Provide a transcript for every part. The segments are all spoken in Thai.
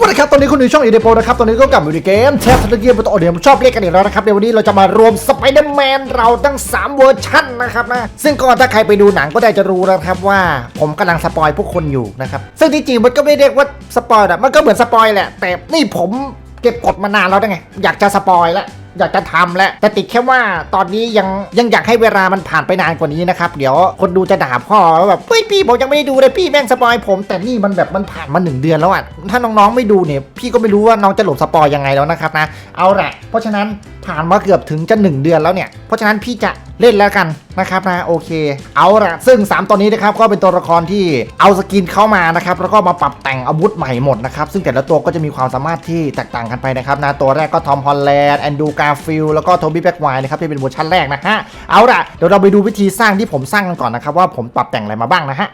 วันนี้ครับตอนนี้คุณอยู่ช่องอีเดโปนะครับตอนนี้ก็กลับมาอยู่ในเกมแทบทันทีเป็นตัวเดียวผมชอบเรียกกันอีกแล้วนะครับในวันนี้เราจะมารวมสไปเดอร์แมนเราทั้ง 3 เวอร์ชันนะครับนะซึ่งก็ถ้าใครไปดูหนังก็ได้จะรู้นะครับว่า ผมกำลังสปอยพวกคนอยู่นะครับซึ่งที่จริงมันก็ไม่เรียกว่าสปอยอะมันก็เหมือนสปอยแหละแต่นี่ผมเก็บกดมานานแล้วไงอยากจะสปอยแล้ว อยากจะทำแล้วแต่ติดแค่ว่าตอนนี้ยังยังอยากให้เวลามันผ่านไปนานกว่านี้นะครับ เดี๋ยวคนดูจะด่าพ่อว่าแบบเฮ้ยพี่ผมยังไม่ได้ดูเลยพี่แม่งสปอยผมแต่นี่มันแบบมันผ่านมาหนึ่งเดือนแล้วอะถ้าน้องๆไม่ดูเนี่ยพี่ก็ไม่รู้ว่าน้องจะหลบสปอยยังไงแล้วนะครับนะเอาละเพราะฉะนั้นผ่านมาเกือบถึงจะหนึ่งเดือนแล้วเนี่ย เพราะฉะนั้นพี่จะเล่นแล้วกันนะครับนะโอเค เอาละซึ่ง 3ตอนนี้นะครับก็เป็นตัวละครที่เอาสกินเข้ามานะครับแล้วก็มาปรับแต่งอาวุธใหม่หมดนะครับซึ่งแต่ละตัวก็จะมีความสามารถที่แตกต่างกันไปนะครับนะตัวแรกก็ทอมฮอลแลนด์แอนดูกฟิลแล้วก็โทบี้แบ็กไวน์นะครับที่เป็นเวอร์ชันแรกนะฮะเอาละเดี๋ยวเราไปดูวิธีสร้างที่ผมสร้างกันก่อนนะครับว่าผมปรับแต่งอะไรมาบ้างนะฮะ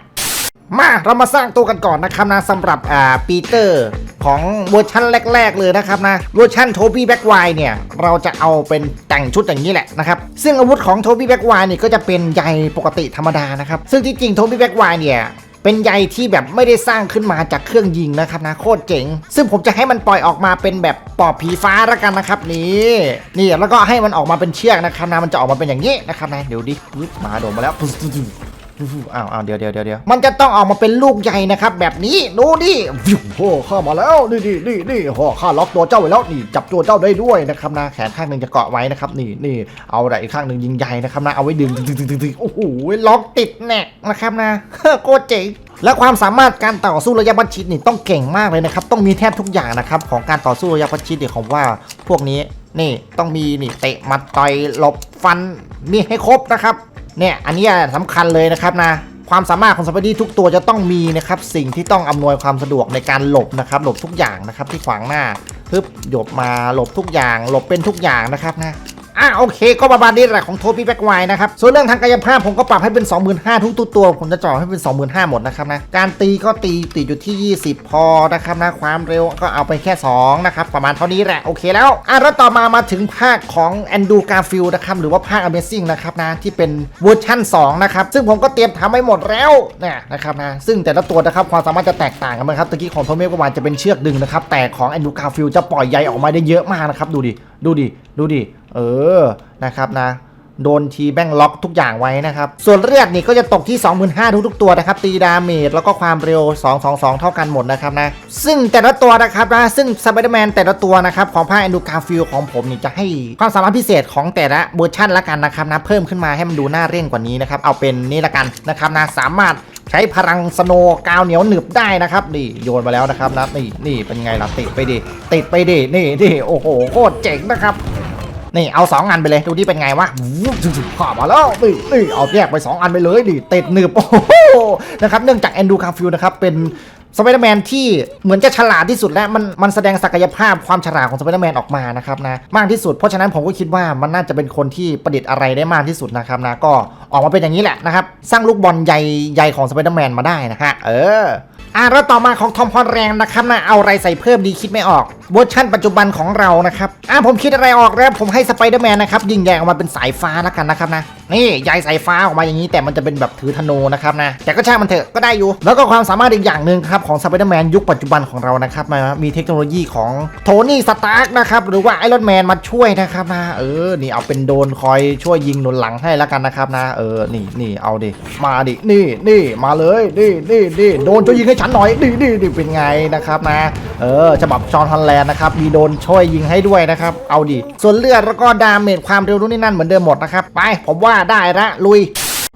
มาเรามาสร้างตัวกันก่อนนะครับนะสำหรับอ่าปีเตอร์ของเวอร์ชันแรก ๆ เลยนะครับนะเวอร์ชันโทบี้แบ็กไวเนี่ย เราจะเอาเป็นแต่งชุดอย่างนี้แหละนะครับ ซึ่งอาวุธของโทบี้แบ็กไวเนี่ยก็จะเป็นใยปกติธรรมดานะครับ ซึ่งที่จริงโทบี้แบ็กไวเนี่ย เป็นใยที่แบบไม่ได้สร้างขึ้นมาจากเครื่องยิงนะครับนะโคตรเจ๋ง ซึ่งผมจะให้มันปล่อยออกมาเป็นแบบปอบผีฟ้าแล้วกันนะครับนี่นี่แล้วก็ให้มันออกมาเป็นเชือกนะครับนะมันจะออกมาเป็นอย่างนี้นะครับนะเดี๋ยวดิปึ๊บมาโดนมาแล้ว อ้าวอ้าวเดี๋ยวเดี๋ยวเดี๋ยวมันจะต้องออกมาเป็นลูกใหญ่นะครับ แบบนี้ดูดิวิวโอ้ข้ามาแล้วนี่นี่นี่นี่โอ้ข้าล็อกตัวเจ้าไว้แล้วนี่จับตัวเจ้าได้ด้วยนะครับนะแขนข้างหนึ่งจะเกาะไว้นะครับนี่นี่เอาแต่อีกข้างหนึ่งยิงใหญ่นะครับนะเอาไว้ดึงดึงดึงดึงดึงโอ้โหล็อกติดแน่นะครับนะโคตรเจ๋งและความสามารถการต่อสู้ระยะประชิดนี่ต้องเก่งมากเลยนะครับ ต้องมีแทบทุกอย่างนะครับของการต่อสู้ระยะประชิดเนี่ยผมว่าพวกนี้นี่ต้องมีนี่เตะมัดต่อยหลบฟันมีให้ครบนะครับ เนี่ยอันนี้สำคัญเลยนะครับนะความสามารถของสไปดี้ทุกตัวจะต้องมีนะครับสิ่งที่ต้องอำนวยความสะดวกในการหลบนะครับหลบทุกอย่างนะครับที่ขวางหน้าฮึบหยบมาหลบทุกอย่าง หลบเป็นทุกอย่างนะครับนะ อะโอเค ก็ประมาณนี้แหละของโทบี้แบ็กไวนะครับ ส่วนเรื่องทางกายภาพผมก็ปรับให้เป็น 25,000ทุกตัว ผมจะจาะให้เป็น 25,000หมดนะครับนะ การตีก็ตีติดอยู่ที่ 20 พอนะครับนะ ความเร็วก็เอาไปแค่ 2 นะครับ ประมาณเท่านี้แหละ โอเคแล้ว อะแล้วต่อมามาถึงภาคของแอนดูการ์ฟิลนะครับ หรือว่าภาค Amazing นะครับนะ ที่เป็นเวอร์ชั่น 2 นะครับ ซึ่งผมก็เตรียมทำไว้หมดแล้วเนี่ยนะครับนะ ซึ่งแต่ละตัวนะครับความสามารถจะแตกต่างกันนะครับตะกี้ของโทเมกวานจะเป็นเชือกดึงนะครับแต่ของแอนดูการ์ฟิลจะปล่อยใยออกมาได้เยอะมากนะครับดูดิดูดิดูดิ เออนะครับนะโดนทีแบงล็อกทุกอย่างไว้นะครับ ส่วนเลือดนี่ก็จะตกที่ 25,000ทุกๆตัวนะครับ ตีดาเมจแล้วก็ความเร็ว 222 เท่ากันหมดนะครับนะ ซึ่งแต่ละตัวนะครับนะซึ่งสไปเดอร์แมนแต่ละตัวนะครับ ของภาคแอนดูการ์ฟิลของผมนี่จะให้ความสามารถพิเศษของแต่ละเวอร์ชันละกันนะครับนะ เพิ่มขึ้นมาให้มันดูน่าเล่นกว่านี้นะครับ เอาเป็นนี่ละกันนะครับนะสามารถใช้พลังสโนว์กาวเหนียวหนึบได้นะครับนี่โยนมาแล้วนะครับนะนี่นี่เป็นไงล่ะติดไปดิติดไปดินี่นี่โอ้โหโคตรเจ๋งนะครับ นี่เอา 2 อันไปเลยดูที่เป็นไงวะข้ามาแล้วนี่นี่เอาแยกไป 2 อันไปเลยดิติดหนึบโอ้โหนะครับเนื่องจากแอนดูคาฟิลนะครับเป็นสไปเดอร์แมนที่เหมือนจะฉลาดที่สุดและมันมันแสดงศักยภาพความฉลาดของสไปเดอร์แมนออกมานะครับนะมากที่สุดเพราะฉะนั้นผมก็คิดว่ามันน่าจะเป็นคนที่ประดิษฐ์อะไรได้มากที่สุดนะครับนะก็ออกมาเป็นอย่างนี้แหละนะครับสร้างลูกบอลใยใยของสไปเดอร์แมนมาได้นะฮะเออ อะแล้วต่อมาของทอมพอลแรงนะครับนะเอาอะไรใส่เพิ่มดีคิดไม่ออกเวอร์ชันปัจจุบันของเรานะครับอะผมคิดอะไรออกแล้วผมให้สไปเดอร์แมนนะครับยิงใหญ่ออกมาเป็นสายฟ้าแล้วกันนะครับนะนี่ใยสายฟ้าออกมาอย่างนี้แต่มันจะเป็นแบบถือธนูนะครับนะแต่ก็ช่างมันเถอะก็ได้อยู่ แล้วก็ความสามารถอีกอย่างหนึ่งครับของสไปเดอร์แมนยุคปัจจุบันของเรานะครับมามีเทคโนโลยีของโทนี่สตาร์กนะครับหรือว่าไอรอนแมนมาช่วยนะครับนะเออนี่เอาเป็นโดนคอยช่วยยิงหนุนหลังให้แล้วกันนะครับนะเออนี่นี่เอาดิมาดินี่นี่มาเลยนี่นี่นี่โดนช่วยยิงให้ฉันหน่อยนี่นี่นี่เป็นไงนะครับนะ เออฉบับจอห์นฮันแลนด์นะครับมีโดนช่วยยิงให้ด้วยนะครับ เอาดิส่วนเลือดแล้วก็ดาเมจความเร็วนู่นนี่นั่นเหมือนเดิมหมดนะครับไปผมว่าได้ละลุย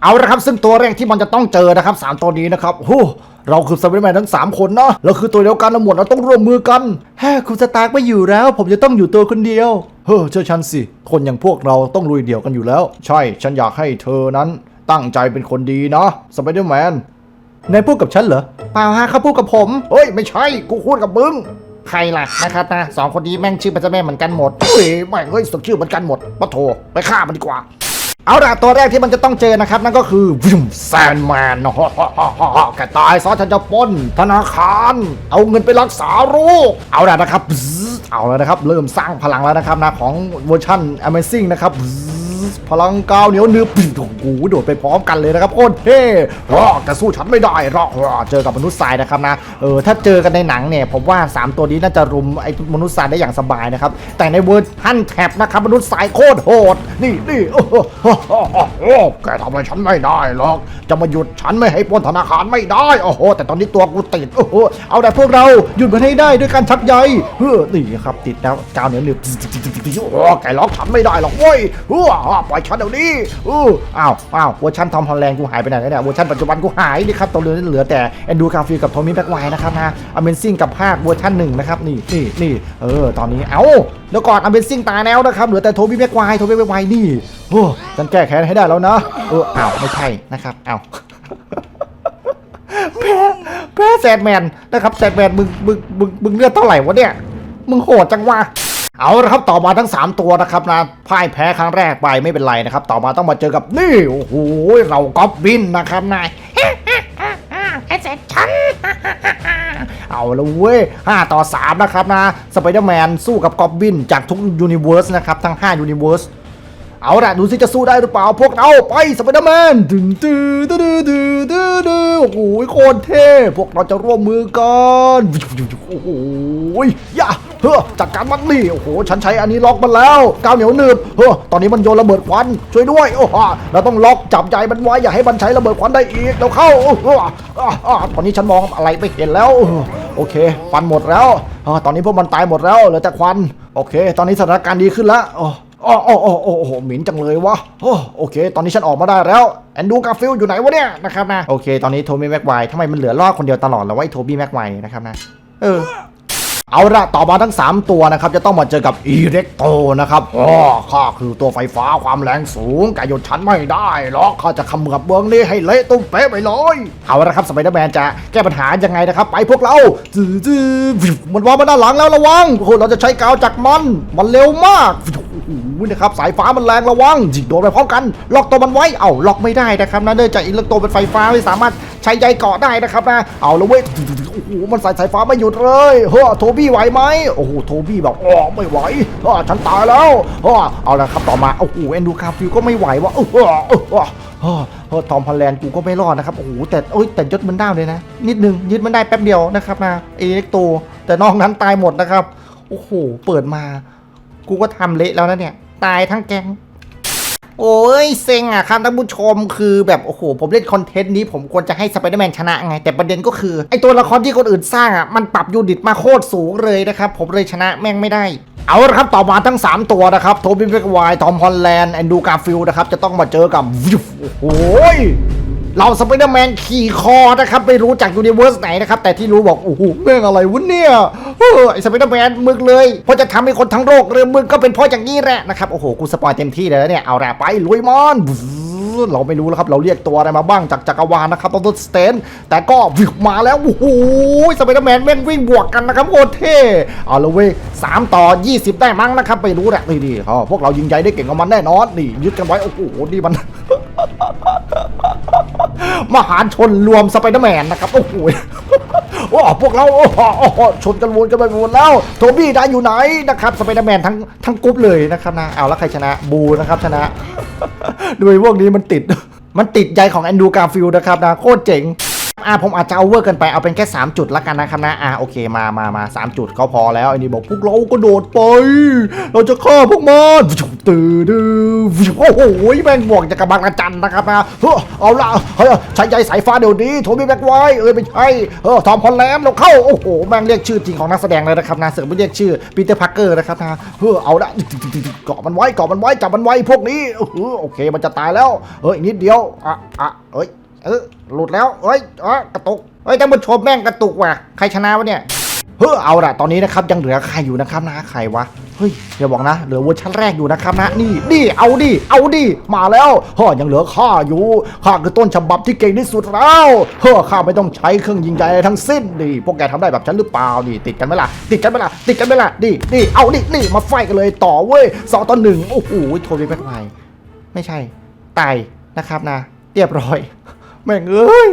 เอาละครับซึ่งตัวแรกที่มันจะต้องเจอนะครับสามตัวนี้นะครับโอ้เราคือสไปเดอร์แมนทั้ง 3 คนเนาะเราคือตัวเดียวกันนะหมดเราต้องร่วมมือกันแฮ่คุณสตาร์กไม่อยู่แล้ว ผมจะต้องอยู่ตัวคนเดียว เฮ้อเชื่อฉันสิ คนอย่างพวกเราต้องลุยเดี่ยวกันอยู่แล้ว ใช่ ฉันอยากให้เธอนั้นตั้งใจเป็นคนดีนะสไปเดอร์แมน นายพูดกับฉันเหรอ เปล่าฮะเขาพูดกับผม เฮ้ย ไม่ใช่ กูพูดกับมึง ใครล่ะนะครับนะสองคนนี้แม่งชื่อปัจจแม่เหมือนกันหมดเฮ้ยแม่งเฮ้ยสกชื่อเหมือนกันหมดปะโถไปฆ่ามันดีกว่า เอาล่ะตัวแรกที่มันจะต้องเจอนะครับ นั่นก็คือวิมแซนแมนแกตายซะฉันจะปล้นธนาคาร เอาเงินไปรักษาโรคเอาล่ะนะครับ เอาแล้วนะครับ เริ่มสร้างพลังแล้วนะครับนะของเวอร์ชัน Amazing นะครับ พลังกาวเหนียวหนึบโอ้โหโดดไปพร้อมกันเลยนะครับโคตรเท่รอกแต่สู้ฉันไม่ได้หรอกเจอกับมนุษย์ทรายนะครับนะเออถ้าเจอกันในหนังเนี่ยผมว่า 3 ตัวนี้น่าจะรุมไอ้มนุษย์ทรายได้อย่างสบายนะครับแต่ในเวอร์ชันแท็บนะครับมนุษย์ทรายโคตรโหดนี่นี่โอ้โหแกทำอะไรฉันไม่ได้หรอกจะมาหยุดฉันไม่ให้ปล้นธนาคารไม่ได้โอ้โหแต่ตอนนี้ตัวกูติดโอ้โหเอาแต่พวกเราหยุดมันให้ได้ด้วยการชักใยเฮ้อนี่ครับติดแล้วกาวเหนียวหนึบโอ้แกล็อกฉันไม่ได้หรอกเว้ยเฮ้อปล่อยฉันเดี๋ยวนี้เอออ้าวอ้าวเวอร์ชันทอมฮอลแลนด์กูหายไปไหนแล้วเนี่ยเวอร์ชันปัจจุบันกูหายนี่ครับตัวเหลือเหลือแต่แอนดูคาฟิลกับโทมี่แบ็กไวนะครับนะอเมนซิ่งกับภาคเวอร์ชันหนึ่งนะครับนี่นี่นี่เออตอนนี้เอ้าเดี๋ยวก่อนอเมนซิ่งตายแล้วนะครับเหลือแต่โทมี่แบ็กไวโทมี่แบ็กไวนี่โอ้ฉันแก้แค้นให้ได้แล้วนะเอออ้าวไม่ใช่นะครับอ้าวแพ้แพ้แซดแมนนะครับแซดแมนมึงมึงมึงมึงเลือดเท่าไหร่วะเนี่ยมึงโหดจังวะ เอาละครับต่อมาทั้ง 3 ตัวนะครับนะพ่ายแพ้ครั้งแรกไปไม่เป็นไรนะครับ ต่อมาต้องมาเจอกับนี่โอ้โหเราก๊อบบินนะครับนายไอ้เสร็จฉันเอาละเว้ย5ต่อ 3 นะครับนะสไปเดอร์แมนสู้กับกอบบินจากทุกยูนิเวอร์สนะครับ ทั้ง 5 ยูนิเวอร์สเอาละดูสิจะสู้ได้หรือเปล่า พวกเราไปสไปเดอร์แมนดึงดื้อดื้อดื้อดื้อดื้อดื้อโอ้โหโคตรเท่พวกเราจะร่วมมือกัน โอ้โหย่า เฮ้อจัดการมันนี่โอ้โหฉันใช้อันนี้ล็อกมันแล้วก้าวเหนียวหนึบเฮ้อตอนนี้มันโยนระเบิดควันช่วยด้วยโอ้โหเราต้องล็อกจับใจมันไว้อย่าให้มันใช้ระเบิดควันได้อีกเราเข้าโอ้โหตอนนี้ฉันมองอะไรไม่เห็นแล้ว โอเคฟันหมดแล้วตอนนี้พวกมันตายหมดแล้วเหลือแต่ควันโอเค ตอนนี้สถานการณ์ดีขึ้นแล้วโอ้โอ้โอ้โอ้โอ้หหมิ่นจังเลยวะโอ้โอเค ตอนนี้ฉันออกมาได้แล้วแอนดูกาฟิลอยู่ไหนวะเนี่ยนะครับนะโอเค ตอนนี้โทบี้แม็กไวทำไมมันเหลือรอดคนเดียวตลอดแล้ววะไอ้โทบี้แม็กไวนะครับนะเออ เอาละต่อมาทั้ง 3 ตัวนะครับ จะต้องมาเจอกับอีเล็กโตนะครับอ๋อข้าคือตัวไฟฟ้าความแรงสูงแกหยุดฉันไม่ได้หรอกข้าจะขมือบเมืองนี้ให้เละตุ้มเป๊ะไปเลย เอาละครับสไปเดอร์แมนจะแก้ปัญหายังไงนะครับ ไปพวกเราจื้อจื้อมันว่ามาด้านหลังแล้วระวังโอ้โหเราจะใช้กาวจากมัน มันเร็วมาก อ้โหนะครับสายฟ้ามันแรงระวังจิกโดนไปพร้อมกัน ล็อกตัวมันไว้เอ้าล็อกไม่ได้นะครับนะเนื่องจากอิเล็กโตรเป็นไฟฟ้าไม่สามารถใช้ใยเกาะได้นะครับนะเอาละเว้ยโอ้โหมันใส่สายฟ้าไม่หยุดเลยเฮ้อโทบี้ไหวไหมโอ้โหโทบี้แบบอ๋อไม่ไหวเฮ้อฉันตายแล้วเฮ้อเอาละครับต่อมาโอ้โหแอนดูคาฟิวก็ไม่ไหววะเออเออเออเอเออเอทอมพอลแลนด์กูก็ไม่รอดนะครับโอ้โหแต่โอ้ยแต่ยศมันได้เลยนะ นิดนึงยึดมันได้แป๊บเดียวนะครับนะเอเล็กโตแต่นอกนั้นตายหมดนะครับโอ้โห เปิดมา กูก็ทำเละแล้วนะเนี่ย ตายทั้งแกง โอ้ยเซ็งอะครับท่านผู้ชมคือแบบ โอ้โห ผมเล่นคอนเทนต์นี้ผมควรจะให้สไปเดอร์แมนชนะไง แต่ประเด็นก็คือ ไอตัวละครที่คนอื่นสร้างอะ มันปรับยูนิตมาโคตรสูงเลยนะครับ ผมเลยชนะแม่งไม่ได้เอาละครับ ต่อมาทั้ง 3 ตัวนะครับ โทบี้เบกไวทอมฮอลแลนด์แอนดูการ์ฟิลนะครับ จะต้องมาเจอกับโอ้โหย เราสไปเดอร์แมนขี่คอนะครับไม่รู้จากยูนิเวอร์สไหนนะครับ แต่ที่รู้บอก โอ้โหแม่องอะไรวะเนี่ยเออไอสไปเดอร์แมนมึกเลยเพราะจะทำให้คนทั้งโลกเริ่มมึกก็เป็นเพราะอย่างนี้แหละนะครับ โอ้โห กูสปอยเต็มที่เลยนะเนี่ย เอาละไปลุยมันเราไม่รู้แล้วครับ เราเรียกตัวอะไรมาบ้างจากจักรวาลนะครับต้องสเตน แต่ก็วิวมาแล้วโอ้โหสไปเดอร์แมนแม่งวิ่งบวกกันนะครับโคตรเท่เอาละเว้ยสามต่อ 20 ได้มั้งนะครับไม่รู้แหละนี่ดีพวกเรายิงใหญ่ได้เก่งกว่ามันแน่นอนนี่ยึดกันไว้โอ้โหนี่มัน มหาชนรวมสไปเดอร์แมนนะครับ โอ้โหโอ้พวกเราโอ้โหชนกันวนกันไปหมดแล้ว โทบี้ได้อยู่ไหนนะครับสไปเดอร์แมนทั้งทั้งกรุ๊ปเลยนะครับนะเอาแล้วใครชนะบูนะครับชนะด้วยพวกนี้มันติด มันติดใจของแอนดูการ์ฟิลด์นะครับนะโคตรเจ๋ง อ่าผมอาจจะเอาเวอร์เกันไปเอาเป็นแค่ 3 จุดละกันนะครับนะอ่าโอเคมามามาสามจุดก็พอแล้วไอ้นี่บอกพวกเราก็โดดไป เราจะฆ่าพวกมันตื่นดื้อโอ้โหแม่งบวกจากระบังกระจันนะครับนะเฮ้อเอาละเฮ้ยใช้ใยสายฟ้าเดี๋ยวนี้โทบี้แบ็กไวเอ้ยไม่ใช่เออทอมพอลแลนด์เราเข้าโอ้โหแม่งเรียกชื่อจริงของนักแสดงเลยนะครับนะเสือกไม่เรียกชื่อปีเตอร์พักเกอร์นะครับนะเฮ้อเอาละเกาะมันไว้เกาะมันไว้จับมันไว้พวกนี้เออโอเคมันจะตายแล้วเฮ้ยนิดเดียวอะอะเอ้ยเออหลุดแล้วเอ้ยอ๋อกระตุกเฮ้ยท่านผู้ชมแม่งกระตุกว่ะ ใครชนะวะเนี่ย เฮ้อเอาละตอนนี้นะครับยังเหลือใครอยู่นะครับนะใครวะ เฮ้ยอย่าบอกนะ เหลือเวอร์ชันแรกอยู่นะครับนะนี่นี่เอาดิ เอาดิ มาแล้วเฮ้อยังเหลือข้าอยู่ข้าคือต้นฉบับที่เก่งที่สุดแล้วเฮ้อข้าไม่ต้องใช้เครื่องยิงใหญ่อะไรทั้งสิ้นดิพวกแกทำได้แบบฉันหรือเปล่าดิติดกันไหมล่ะติดกันไหมล่ะติดกันไหมล่ะดิดิเอาดินี่มาไฟกันเลยต่อเว้ยสองต่อหนึ่งโอ้โหโทรไปแบ็คไลน์ไม่ใช่ตายนะครับนะ เรียบร้อย แม่งเอ้ย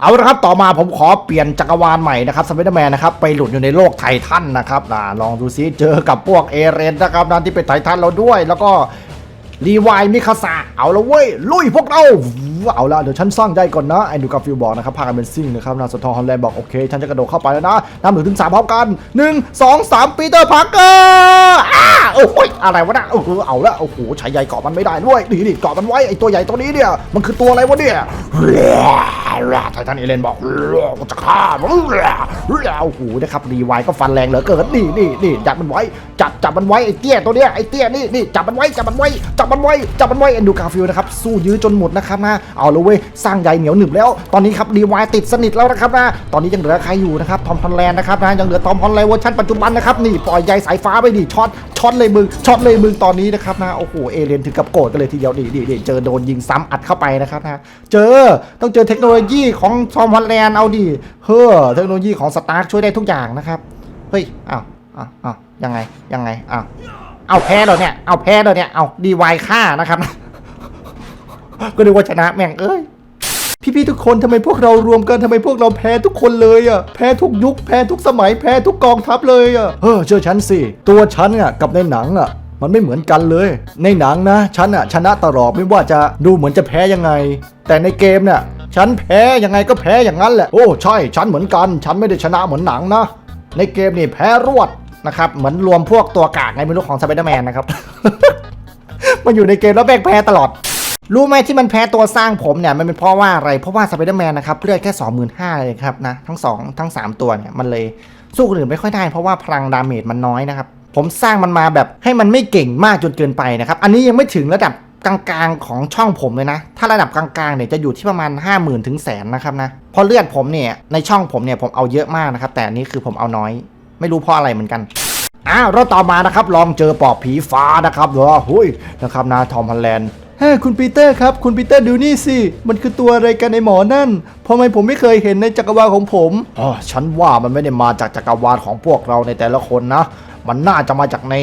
เอาละครับต่อมาผมขอเปลี่ยนจักรวาลใหม่นะครับสไปเดอร์แมนนะครับไปหลุดอยู่ในโลกไททันนะครับนะลองดูซิเจอกับพวกเอเรนนะครับนะที่เป็นไททันเราด้วย แล้วก็รีวายมิคาซาเอาละเว้ย ลุยพวกเราเอาละเดี๋ยวฉันสร้างใจก่อนนะไอ้ดูกาฟิลบอกนะครับพากันเป็นซิ่งนะครับนาสทอฮอลแลนด์บอกโอเค ฉันจะกระโดดเข้าไปแล้วนะนับหนึ่งถึงสามพร้อมกันหนึ่งสองสามปีเตอร์พาร์เกอร์ โอ้ยอะไรวะนะโอ้โหเอาละโอ้โหใช้ใหญ่เกาะมันไม่ได้ด้วยนี่นี่เกาะมันไว้ไอ้ตัวใหญ่ตัวนี้เนี่ย มันคือตัวอะไรวะเนี่ยไททันเอเลนบอกกูจะฆ่ามึงโอ้โหนะครับรีวายก็ฟันแรงเหลือเกินนี่นี่นี่จับมันไว้จับจับมันไว้ไอ้เตี้ยตัวเนี้ยไอ้เตี้ยนี่นี่จับมันไว้จับมันไว้จับมันไว้จับมันไว้เอ็นดูกาฟิลนะครับสู้ยื้อจนหมดนะครับนะเอาเลยเว้ยสร้างใยเหนียวหนึบแล้ว ตอนนี้ครับรีวายติดสนิทแล้วนะครับนะตอนนี้ยังเหลือใครอยู่นะครับทอมฮอลแลนด์นะครับนะยังเหลือทอมฮอลแลนด์เวอร์ชันปัจจุบันนะครับนี่ปล่อยใยสายฟ้าไปดิช็อตช็อตเลยมึงช็อตเลยมึงตอนนี้นะครับนะโอ้โหเอเลนถึงกับโกรธกันเลยทีเดียวดิดิดิเจอโดนยิงซ้ำอัดเข้าไปนะครับนะเจอต้องเจอเทคโนโลยีของทอมฮอลแลนด์เอาดิเฮ้อเทคโนโลยีของสตาร์ช่วยได้ทุกอย่างนะครับเฮ้ยอ้าวอ้าวอ้าวยังไงยังไงอ้าวเอาแพ้แล้วเนี่ยเอาแพ้แล้วเนี่ยเอาดีวายฆ่านะครับก็นึกว่าชนะแม่งเอ้ย พี่ๆทุกคนทำไมพวกเรารวมกันทำไมพวกเราแพ้ทุกคนเลยอะแพ้ทุกยุคแพ้ทุกสมัยแพ้ทุกกองทัพเลยอะเออเชื่อฉันสิตัวฉันอะกับในหนังอะมันไม่เหมือนกันเลย ในหนังนะฉันอะชนะตลอดไม่ว่าจะดูเหมือนจะแพ้ยังไง แต่ในเกมเนี่ยฉันแพ้ยังไงก็แพ้อย่างนั้นแหละโอ้ใช่ฉันเหมือนกัน ฉันไม่ได้ชนะเหมือนหนังนะในเกมนี่แพ้รวดนะครับเหมือนรวมพวกตัวกากในไม่รู้ของสไปเดอร์แมนนะครับมันอยู่ในเกมแล้วแบกแพ้ตลอด รู้ไหมที่มันแพ้ตัวสร้างผมเนี่ยมันเป็นเพราะว่าอะไร เพราะว่าสไปเดอร์แมนนะครับเลือดแค่ 25,000เลยครับนะทั้ง 2 ทั้ง 3 ตัวเนี่ยมันเลยสู้คนอื่นไม่ค่อยได้ เพราะว่าพลังดาเมจมันน้อยนะครับผมสร้างมันมาแบบให้มันไม่เก่งมากจนเกินไปนะครับอันนี้ยังไม่ถึงระดับกลางๆของช่องผมเลยนะ ถ้าระดับกลางๆเนี่ยจะอยู่ที่ประมาณ 5 0,000ถึงแสนนะครับนะเพราะเลือดผมเนี่ยในช่องผมเนี่ยผมเอาเยอะมากนะครับแต่อันนี้คือผมเอาน้อย ไม่รู้เพราะอะไรเหมือนกันอ้าวเราต่อมานะครับลองเจอปอบผีฟ้านะครับเหรอหุยนะครับนะทอมฮันแลนด์ ฮ้คุณปีเตอร์ครับ คุณปีเตอร์ดูนี่สิ มันคือตัวอะไรกันในหมอนั่นทำไมผมไม่เคยเห็นในจักรวาลของผมอ๋อฉันว่ามันไม่ได้มาจากจักรวาลของพวกเราในแต่ละคนนะ มันน่าจะมาจากใน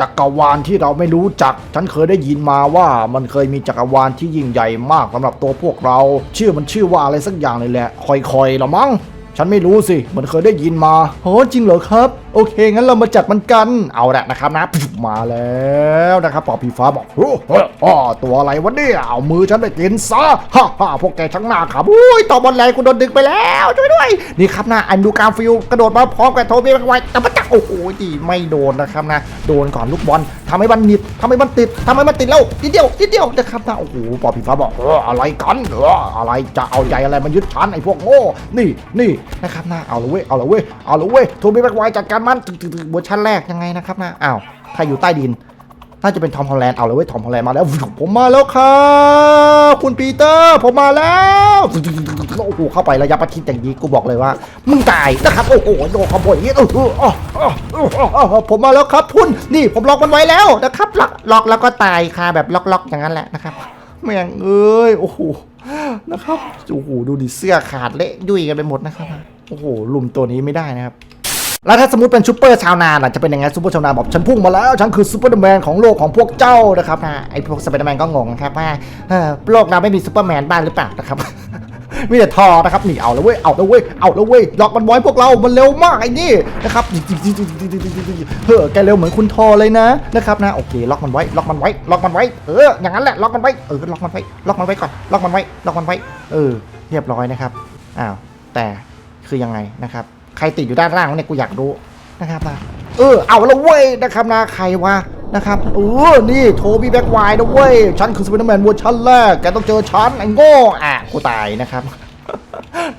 จักรวาลที่เราไม่รู้จัก ฉันเคยได้ยินมาว่ามันเคยมีจักรวาลที่ยิ่งใหญ่มากสำหรับตัวพวกเรา ชื่อมันชื่อว่าอะไรสักอย่างเลยแหละคอยๆหรอมั้ง ฉันไม่รู้สิเหมือนเคยได้ยินมาโหจริงเหรอครับ โอเค งั้นเรามาจัดมันกัน เอาละนะครับนะมาแล้วนะครับปอผีฟ้าบอกโอ้โหตัวอะไรวะเนี่ยเอามือฉันไปกินซะฮ่าฮ่าพวกแกช่างหน้าครับอุ้ยต่อบอลแรงกูโดนดึงไปแล้วช่วยด้วยนี่ครับนะอันดูการฟิลกระโดดมาพร้อมกับโทบี้ไวแต่มาจัก โอ้โหดีไม่โดนนะครับนะ โดนก่อนลูกบอลทำให้มันนิดทำให้มันติดทำให้มันติดแล้วนิดเดียวนิดเดียวนะครับนะโอ้โหปอผีฟ้าบอกเอออะไรกันเอออะไรจะเอาใหญ่อะไรมายึดชั้นไอ้พวกโง่นี่นี่นะครับนะเอาละเว้ยเอาละเว้ยเอาละเว้ยโทบี้แบ็กไวจัดการมันถึงถึงถึงเวอร์ชันแรกยังไงนะครับนะอ้าวถ้าอยู่ใต้ดิน น่าจะเป็นทอมฮอลแลนด์เอาเละเว้ยทอมฮอลแลนด์มาแล้ว ผมมาแล้วครับคุณปีเตอร์ผมมาแล้วโอ้โหเข้าไประยะประชิดอย่างนี้กูบอกเลยว่า มึงตายนะครับโอ้โหโดนขโมยอย่างนี้เออเออเออเออเออเออผมมาแล้วครับคุณนี่ผมล็อกมันไว้แล้วนะครับล็อกล็อกแล้วก็ตายคาแบบล็อกๆอย่างนั้นแหละนะครับแม่งเอ้ยโอ้โหนะครับโอ้โหดูดิเสื้อขาดเละยุ่ยกันไปหมดนะครับโอ้โหลุมตัวนี้ไม่ได้นะครับ แล้วถ้าสมมติเป็นซูเปอร์ชาวนาล่ะจะเป็นยังไงซูเปอร์ชาวนาบอกฉันพุ่งมาแล้ว ฉันคือซูเปอร์แมนของโลกของพวกเจ้านะครับนะไอพวกสไปเดอร์แมนก็งงนะครับว่าเออโลกเราไม่มีซูเปอร์แมนบ้างหรือเปล่านะครับมีแต่ทอนะครับนี่เอาแล้วเว้ยเอาแล้วเว้ยเอาแล้วเว้ยล็อกมันไว้พวกเรา มันเร็วมากไอ้นี่นะครับเฮ้อแกเร็วเหมือนคุณทอเลยนะนะครับนะโอเคล็อกมันไว้ล็อกมันไว้ล็อกมันไว้เอออย่างนั้นแหละล็อกมันไว้เออล็อกมันไว้ล็อกมันไว้ก่อนล็อกมันไว้ล็อกมันไว้ เออ เรียบร้อยนะครับอ้าวแต่คือยังไงนะครับ ใครติดอยู่ด้านล่างวะเนี่ยกูอยากรู้นะครับนะเออเอาแล้วเว้ยนะครับนะใครวะนะครับเออนี่โทบี้แบ็กไวน์นะเว้ยฉันคือสไปเดอร์แมนเวอร์ชันแรกแกต้องเจอฉันไอ้โง่อะกูตายนะครับ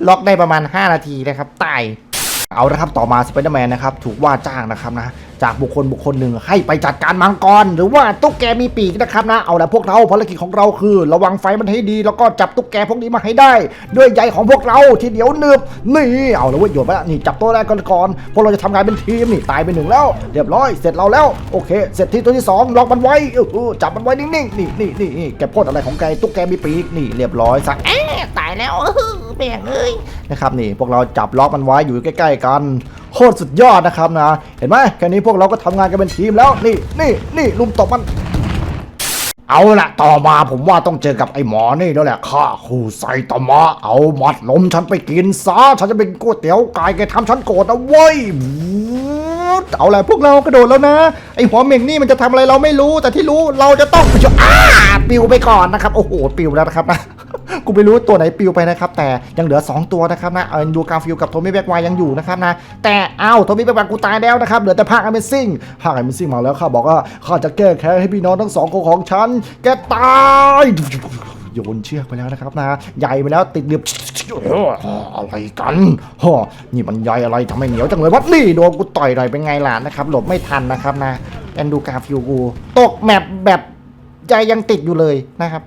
ล็อกได้ประมาณ 5 นาทีนะครับ ตาย เอาละครับต่อมาสไปเดอร์แมนนะครับถูกว่าจ้างนะครับนะจากบุคคลบุคคลหนึ่งให้ไปจัดการมังกร หรือว่าตุ๊กแกมีปีกนะครับนะเอาละพวกเราภารกิจของเราคือ ระวังไฟมันให้ดี แล้วก็จับตุ๊กแกพวกนี้มาให้ได้ ด้วยใยของพวกเราทีเดียวหนึบนี่เอาละเว้ยโยนไปละนี่จับตัวแรกก่อนก่อนพวกเราจะทำงานเป็นทีมนี่ตายไปหนึ่งแล้ว เรียบร้อยเสร็จเราแล้วโอเค เสร็จที่ตัวที่สองล็อกมันไว้จับมันไว้นิ่งๆนี่นี่นี่แกพ่นอะไรของแกตุ๊กแกมีปีกนี่เรียบร้อยซะเอ๊ะ ตายแล้วเออแม่งเอ้ยนะครับนี่พวกเราจับล็อกมันไว้อยู่ใกล้ ๆ กันโคตรสุดยอดนะครับนะ เห็นไหมแค่นี้พวกเราก็ทำงานกันเป็นทีมแล้วนี่นี่นี่ลุมตบมัน เอาละต่อมาผมว่าต้องเจอกับไอ้หมอนี่แล้วแหละข้าคู่ไซตามะเอาหมัดลมฉันไปกินซะฉันจะเป็นก๋วยเตี๋ยวไก่แกทำฉันโกรธนะเว้ยเอาละพวกเรากระโดดแล้วนะ ไอหัวเหม่งนี่มันจะทำอะไรเราไม่รู้ แต่ที่รู้เราจะต้องอ้าปิวไปก่อนนะครับ โอ้โหปิวแล้วนะครับนะ กูไม่รู้ตัวไหนปิวไปนะครับ แต่ยังเหลือ 2 ตัวนะครับนะเอ็นดูการฟิลกับโทมี่แบ็กไวยังอยู่นะครับนะ แต่เอ้าโทมี่แบ็กไวกูตายแล้วนะครับ เหลือแต่ภาค Amazing ภาค Amazing มาแล้วข้าบอกว่าข้าจะแก้แค้นให้พี่น้องทั้งสองคนของฉัน แกตายโยนเชือกไปแล้วนะครับนะใหญ่ไปแล้วติดเดือบอะไรกันฮอนี่มันใหญ่อะไรทำไมเหนียวจังเลยวัดนี่โดนกูต่อยหน่อยเป็นไงล่ะนะครับ หลบไม่ทันนะครับนะแอนดูการฟิวกูตกแมปแบบใจยังติดอยู่เลยนะครับ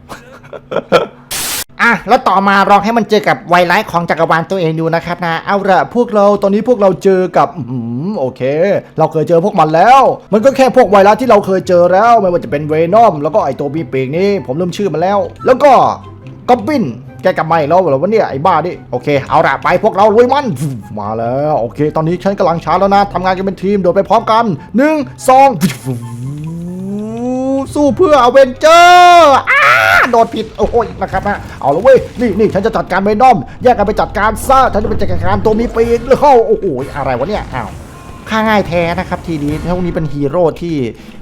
อะแล้วต่อมาลองให้มันเจอกับไวรัสของจักรวาลตัวเองดูนะครับนะเอาละพวกเราตอนนี้พวกเราเจอกับอืมโอเค เราเคยเจอพวกมันแล้ว มันก็แค่พวกไวรัสที่เราเคยเจอแล้ว ไม่ว่าจะเป็นเวนอมแล้วก็ไอตัวมีปีกนี่ผมลืมชื่อมันแล้ว แล้วก็กอบบินแกกลับมาอีกแล้วเหรอวะเนี่ยไอ้บ้าดิโอเคเอาละไปพวกเราลุยมันมาแล้วโอเค ตอนนี้ฉันกำลังช้าแล้วนะทำงานกันเป็นทีมโดดไปพร้อมกันหนึ่งสองสู้เพื่ออเวนเจอร์ โดนผิดโอ้ยนะครับนะเอาละเว้ยนี่นี่ฉันจะจัดการเวนอม แยกกันไปจัดการซะฉันจะไปจัดการตัวมีปีกหรือเข้าโอ้โหอะไรวะเนี่ยอ้าวค่าง่ายแท้นะครับทีนี้พวกนี้เป็นฮีโร่ที่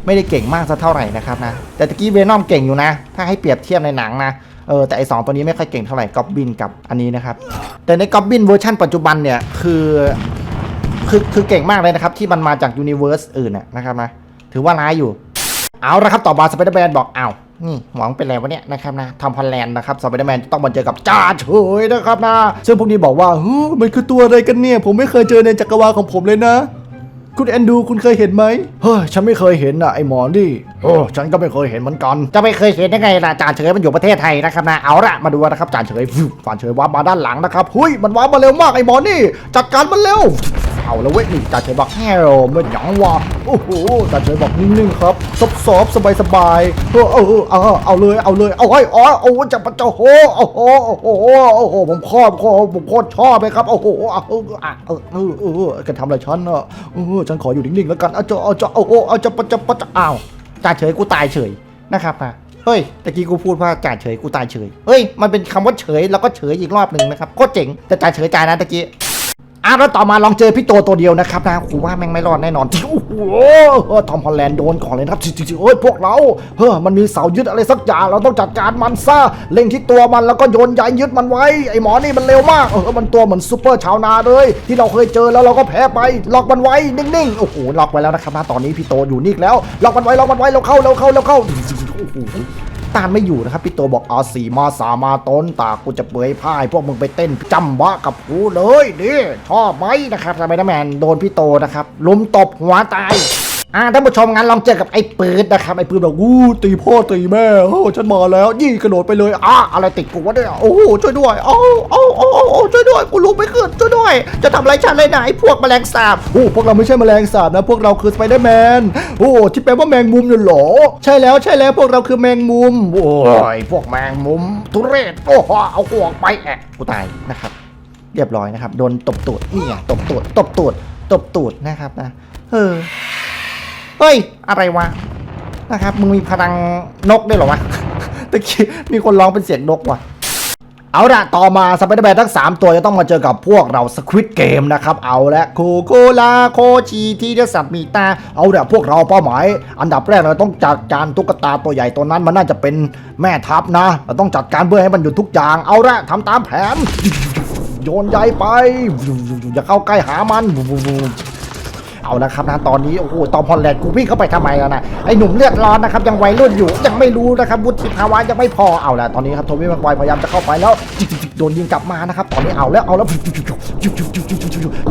ไม่ได้เก่งมากสักเท่าไหร่นะครับนะแต่ตะกี้เวนอมเก่งอยู่นะ ถ้าให้เปรียบเทียบในหนังนะเออแต่ไอสองตัวนี้ไม่ค่อยเก่งเท่าไหร่กอบบินกับอันนี้นะครับแต่ในกอบบินเวอร์ชันปัจจุบันเนี่ยคือคือคือเก่งมากเลยนะครับ ที่มันมาจากยูนิเวอร์สอื่นนะครับนะถือว่าร้ายอยู่ เอาละครับต่อมาสไปเดอร์แมนบอกอ้าว นี่หวังเป็นอะไรวะเนี่ยนะครับนะทำฮอลแลนด์นะครับสไปเดอร์แมนต้องมาเจอกับจ่าเฉยนะครับนะ ซึ่งพวกนี้บอกว่าเฮ้ยมันคือตัวอะไรกันเนี่ย ผมไม่เคยเจอในจักรวาลของผมเลยนะ คุณแอนดูคุณเคยเห็นไหมเฮ้ยฉันไม่เคยเห็นอะไอหมอนี่โอ้ฉันก็ไม่เคยเห็นเหมือนกัน จะไม่เคยเห็นได้ไงล่ะจ่าเฉยมันอยู่ประเทศไทยนะครับนะเอาละมาดูนะครับจ่าเฉยฟิวจ่าเฉยว้ามาด้านหลังนะครับเฮ้ยมันว้ามาเร็วมากไอหมอนี่จัดการมันเร็ว เอาแล้วเว้ยนี่จ่าเฉยบอกแฮลมันหยังวะโอ้โหจ่าเฉยบอกนิ่งๆครับซบซบสบายสบายๆเออเออเออเอาเลยเอาเลยเอาให้อ๋อโอ้จะปะเจ้าโหโอ้โหโอ้โหโอ้โหผมชอบผมโคตรชอบเลยครับโอ้โหเอาเออเออเออเออแกทำอะไรฉันอะเออฉันขออยู่นิ่งๆแล้วกันเอาจะเอาจะโอ้โหเอาจะปะจะปะจะอ้าวจ่าเฉยกูตายเฉยนะครับนะเฮ้ยตะกี้กูพูดว่าจ่าเฉยกูตายเฉย เฮ้ย มันเป็นคำว่าเฉยแล้วก็เฉยอีกรอบหนึ่งนะครับ โคตรเจ๋ง แต่จ่าเฉยจ่ายนะตะกี้ อะแล้วต่อมาลองเจอพี่โตตัวเดียวนะครับนะกูว่าแม่งไม่รอดแน่นอนโอ้โหทอมฮอลแลนด์โดนก่อนเลยนะครับจริงๆโอ้ยพวกเราเฮ้อมันมีเสายึดอะไรสักอย่างเราต้องจัดการมันซะเล็งที่ตัวมันแล้วก็โยนใยยึดมันไว้ไอ้หมอนี่มันเร็วมากเออมันตัวเหมือนซูเปอร์ชาวนาเลย ที่เราเคยเจอแล้วเราก็แพ้ไปล็อกมันไว้นิ่งๆโอ้โหล็อกไว้แล้วนะครับนะตอนนี้พี่โตอยู่นิ่งแล้วล็อกมันไว้ล็อกมันไว้เราเข้าเราเข้าเราเข้าโอ้โห ต้านไม่อยู่นะครับพี่โตบอกเอาสีมาสามาต้นตากูจะเปื้อยพ่ายพวกมึงไปเต้นจำวะกับกูเลยนี่ชอบไหมนะครับสไปเดอร์แมนโดนพี่โตนะครับลุมตบหัวตาย อ่าท่านผู้ชมงั้นลองเจอกับไอ้ปืนนะครับไอ้ปืนแบอกวู้ตีพ่อตีแม่โอ้ฉันมาแล้วยี่กระโดดไปเลยอะอะไรติดกูวะเนี่ยโอ้โหช่วยด้วยโอ้โอ้โอ้โอ้ช่วยด้วยกูลุกไม่ขึ้นช่วยด้วย จะทำอะไรฉันเลยนะไอ้พวกแมลงสาบโอ้พวกเราไม่ใช่แมลงสาบนะ พวกเราคือสไปเดอร์แมนโอ้ที่แปลว่าแมงมุมเนี่ยหรอใช่แล้วใช่แล้วพวกเราคือแมงมุมโอ้ยพวกแมงมุมทุเรศโอ้โหเอาหัวออกไปแอะกูตายนะครับ เรียบร้อยนะครับโดนตบตูดเนี่ไงตบตูดตบตูดตบตูดนะครับนะเออ เฮ้ย อะไรวะ นะครับ มึงมีพลังนกด้วยหรอวะ ตะกี้มีคนร้องเป็นเสียงนกว่ะ เอาละต่อมาสไปเดอร์แมนทั้ง 3 ตัวจะต้องมาเจอกับพวกเราสควิตเกมนะครับ เอาละโคโคลาโคชีที่เดสัตมีตา เอาละพวกเราเป้าหมาย อันดับแรกเราต้องจัดการตุ๊กตาตัวใหญ่ตัวนั้นมันน่าจะเป็นแม่ทัพนะ เราต้องจัดการเพื่อให้มันหยุดทุกอย่าง เอาละทำตามแผน โยนใยไป อย่าเข้าใกล้หามัน เอาละครับนะตอนนี้โอ้โหตอมพอลแลนด์กูวิ่งเข้าไปทำไมอะนะไอหนุ่มเลือดร้อนนะครับยังวัยรุ่นอยู่ยังไม่รู้นะครับวุฒิภาวะยังไม่พอเอาละตอนนี้ครับโทมี่แม็กไวร์พยายามจะเข้าไปแล้วจิกๆโดนยิงกลับมานะครับตอนนี้เอาแล้วเอาแล้ว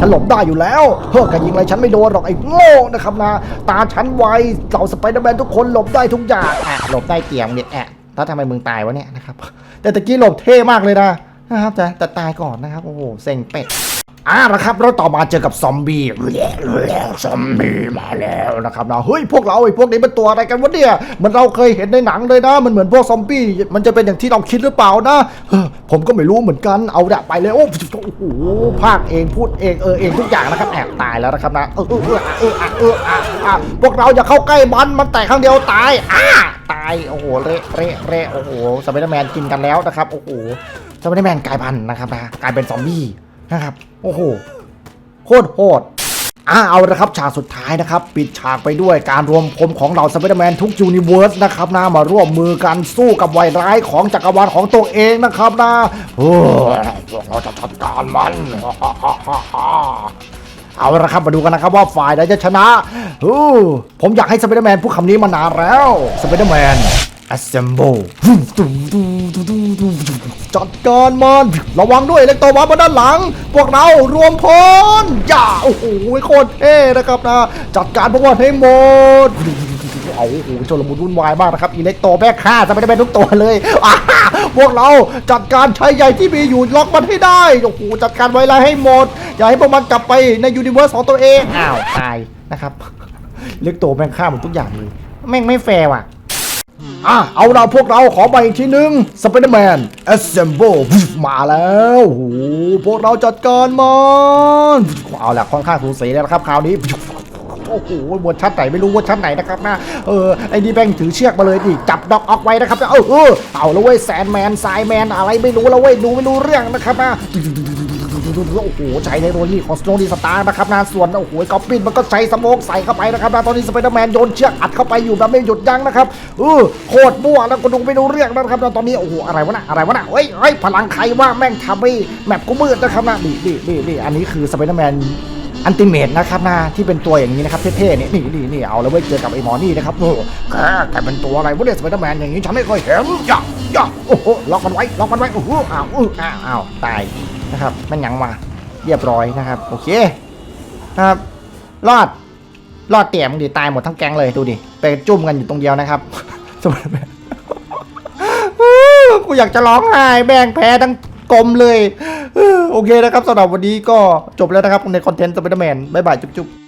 ฉันหลบได้อยู่แล้วเฮ้ยกันยิงอะไรฉันไม่โดนหรอกไอ้โง่นะครับนะตาฉันไวเหล่าสไปเดอร์แมนทุกคนหลบได้ทุกอย่างอะหลบได้เกี่ยงเนี่ยแอะแล้วทำไมมึงตายวะเนี่ยนะครับแต่ตะกี้หลบเท่มากเลยนะนะครับแต่แต่ตายก่อนนะครับโอ้โหเซ็งเป็ด อ่าละครับแล้วต่อมาเจอกับซอมบี้ซอมบี้มาแล้วนะครับนะเฮ้ยพวกเราไอ้พวกนี้เป็นตัวอะไรกันวะเนี่ยมันเราเคยเห็นในหนังเลยนะ มันเหมือนพวกซอมบี้มันจะเป็นอย่างที่เราคิดหรือเปล่านะผมก็ไม่รู้เหมือนกันเอาละไปเลยโอ้โหภาคเองพูดเองเออเองทุกอย่างนะครับแอบตายแล้วนะครับนะเออเออเออเออเอออะพวกเราอย่าเข้าใกล้มันมันแตกครั้งเดียวตายอ่าตายโอ้โหเละเละเละโอ้โหสไปเดอร์แมนกินกันแล้วนะครับโอ้โหสไปเดอร์แมนกลายพันธุ์นะครับนะกลายเป็นซอมบี้นะครับ โอ้โหโคตรโหดอ่าเอาละครับฉากสุดท้ายนะครับ ปิดฉากไปด้วยการรวมพลของเหล่าสไปเดอร์แมนทุกยูนิเวิร์สนะครับนะมาร่วมมือกันสู้กับไวร้ายของจักรวาลของตัวเองนะครับนะโอ้ยพวกเราจะจัดการมันเอาละครับมาดูกันนะครับว่าฝ่ายใดจะชนะผมอยากให้สไปเดอร์แมนพูดคำนี้มานานแล้วสไปเดอร์แมน assemble จัดการมันระวังด้วยเล็กตัววามาด้านหลัง พวกเรารวมพลอย่าโอ้โหโคตรเท่นะครับนะ จัดการพวกมันให้หมดเอาโอ้โหโจรมุนวุ่นวายมากนะครับอิเล็กโตแม่ฆ่าจะไม่ได้เป็นทุกตัวเลยพวกเราจัดการชายใหญ่ที่มีอยู่ล็อกมันให้ได้โอ้โหจัดการไวไลให้หมด อย่าให้พวกมันกลับไปในยูนิเวอร์สของตัวเองอ้าวตายนะครับเล็กโตแม่งฆ่าหมดทุกอย่างเลยแม่งไม่แฟร์ว่ะ อะเอาเราพวกเราขอไปอีกทีหนึ่งสไปเดอร์แมน assemble มาแล้วโอ้โหพวกเราจัดการมันเอาละค่อนข้างสูสีแล้วครับคราวนี้โอ้โหบนชั้นไหนไม่รู้ว่าชั้นไหนนะครับนะเออไอ้นี่แบงถือเชือกมาเลยดิจับด็อกออกไว้นะครับเออเออเอาแล้วเว้ยแซนแมนไซแมนอะไรไม่รู้แล้วเว้ยดูไม่รู้เรื่องนะครับนะ โอ้โหใช้เทคโนโลยีของสโนดีสตาร์นะครับนะส่วนโอ้โหกอปปินมันก็ใช้สโมกใส่เข้าไปนะครับนะตอนนี้สไปเดอร์แมนโยนเชือกอัดเข้าไปอยู่แบบไม่หยุดยั้งนะครับเออโคตรมั่วแล้วก็ดูไม่รู้เรื่องนะครับนะตอนนี้โอ้โหอะไรวะน่ะอะไรวะน่ะเฮ้ยเฮ้ยพลังใครว่าแม่งทำให้แมปกูมืดนะครับนะนี่นี่นี่นี่อันนี้คือสไปเดอร์แมนอันติเมตนะครับนะที่เป็นตัวอย่างนี้นะครับเท่ๆนี่นี่นี่นี่เอาแล้วเว้ยเจอกับไอ้หมอนี่นะครับโอ้แกแกเป็นตัวอะไรวะเนี่ยสไปเดอร์แมนอย่างนี้ฉันไม่เคยเห็นย่าย่าโอ้โหล็อกมันไว้ล็อกมันไว้โอ้โหอ้าวอ้าวตาย นะครับมันยังมาเรียบร้อยนะครับ โอเคครับรอดรอดเตี่ยมดิตายหมดทั้งแก๊งเลยดูดิไปจุ่มกันอยู่ตรงเดียวนะครับสไปเดอร์แมนกูอยากจะร้องไห้แบงแพ้ทั้งกลมเลย โอเคนะครับสำหรับวันนี้ก็จบแล้วนะครับในคอนเทนต์สไปเดอร์แมนบ๊ายบายจุ๊บๆ